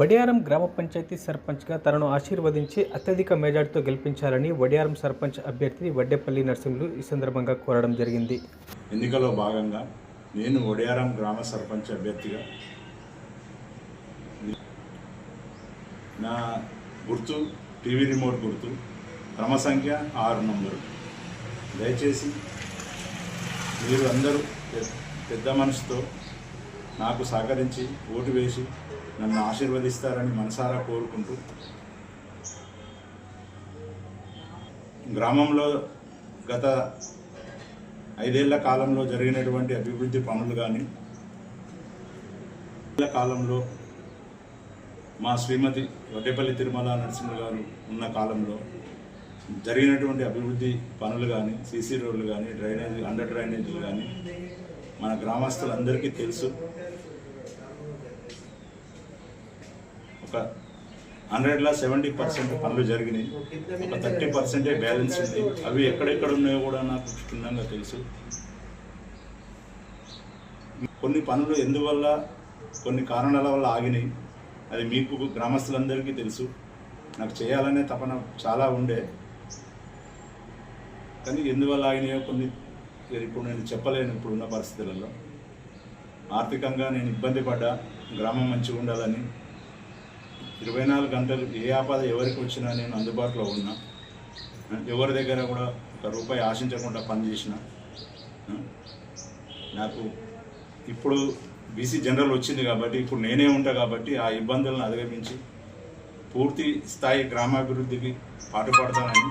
వడియారం గ్రామ పంచాయతీ సర్పంచ్గా తనను ఆశీర్వదించి అత్యధిక మెజార్టీతో గెలిపించాలని వడియారం సర్పంచ్ అభ్యర్థి వడ్డేపల్లి నర్సింహులు ఈ సందర్భంగా కోరడం జరిగింది. ఎన్నికలో భాగంగా నేను వడియారం గ్రామ సర్పంచ్ అభ్యర్థిగా నా గుర్తు టీవీ రిమోట్ గుర్తు క్రమ సంఖ్య ఆరు నంబరు. దయచేసి మీరు అందరూ పెద్ద మనసుతో నాకు సహకరించి ఓటు వేసి నన్ను ఆశీర్వదిస్తారని మనసారా కోరుకుంటూ గ్రామంలో గత ఐదేళ్ళ కాలంలో జరిగినటువంటి అభివృద్ధి పనులు కానీ కాలంలో మా శ్రీమతి వడ్డేపల్లి తిరుమల నరసింహ గారు ఉన్న కాలంలో జరిగినటువంటి అభివృద్ధి పనులు కానీ సీసీ రోడ్లు కానీ డ్రైనేజ్ అండర్ డ్రైనేజీలు కానీ మన గ్రామస్తులందరికీ తెలుసు. ఒక హండ్రెడ్లో సెవెంటీ పర్సెంట్ పనులు జరిగినాయి. ఒక థర్టీ పర్సెంటే బ్యాలెన్స్ ఉంది. అవి ఎక్కడెక్కడ ఉన్నాయో కూడా నాకు క్షుణ్ణంగా తెలుసు. కొన్ని పనులు ఎందువల్ల కొన్ని కారణాల వల్ల ఆగినాయి. అది మీకు గ్రామస్తులందరికీ తెలుసు. నాకు చేయాలనే తపన చాలా ఉండే. కానీ ఎందువల్ల ఆగినాయో కొన్ని ఇప్పుడు నేను చెప్పలేను ఇప్పుడున్న పరిస్థితులలో. ఆర్థికంగా నేను ఇబ్బంది పడ్డా గ్రామం మంచిగా ఉండాలని. ఇరవై నాలుగు గంటలు ఏ ఆపద ఎవరికి వచ్చినా నేను అందుబాటులో ఉన్నా. ఎవరి దగ్గర కూడా ఒక రూపాయి ఆశించకుండా పనిచేసిన నాకు ఇప్పుడు బీసీ జనరల్ వచ్చింది కాబట్టి ఇప్పుడు నేనే ఉంటా కాబట్టి ఆ ఇబ్బందులను అధిగమించి పూర్తి స్థాయి గ్రామాభివృద్ధికి పాటుపడతానని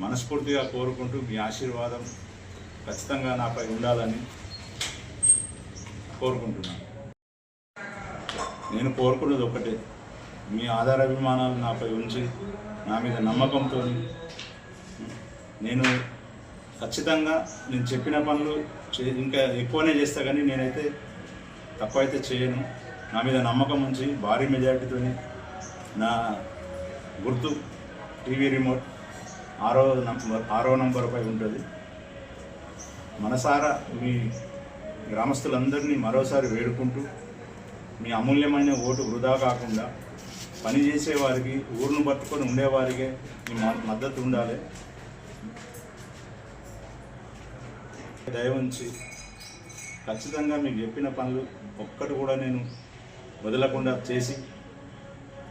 మనస్ఫూర్తిగా కోరుకుంటూ మీ ఆశీర్వాదం ఖచ్చితంగా నాపై ఉండాలని కోరుకుంటున్నాను. నేను కోరుకున్నది ఒకటే మీ ఆధార అభిమానాలు నాపై ఉంచి నా మీద నమ్మకంతో నేను ఖచ్చితంగా నేను చెప్పిన పనులు చే ఇంకా ఎక్కువనే చేస్తా కానీ నేనైతే తక్కువ అయితే చేయను. నా మీద నమ్మకం ఉంచి భారీ మెజారిటీతో నా గుర్తు టీవీ రిమోట్ ఆరో నంబర్ ఆరో నంబర్పై ఉంటుంది. మనసారా మీ గ్రామస్తులందరినీ మరోసారి వేడుకుంటూ మీ అమూల్యమైన ఓటు వృధా కాకుండా పనిచేసే వారికి ఊరును పట్టుకొని ఉండేవారికే మీ మ- మద్దతు ఉండాలి. దయవుంచి ఖచ్చితంగా మీకు చెప్పిన పనులు ఒక్కటి కూడా నేను వదలకుండా చేసి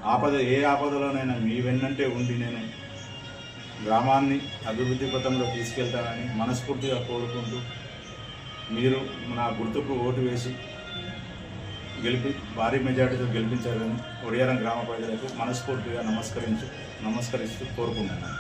ఆపద ఏ ఆపదలోనైనా మీ వెన్నంటే ఉండి నేను గ్రామాన్ని అభివృద్ధి పథంలో తీసుకెళ్తానని మనస్ఫూర్తిగా కోరుకుంటూ మీరు నా గుర్తుకు ఓటు వేసి గెలిపి భారీ మెజార్టీతో గెలిపించాలని ఒడియారం గ్రామ ప్రజలకు మనస్ఫూర్తిగా నమస్కరించు నమస్కరిస్తూ కోరుకుంటున్నాను.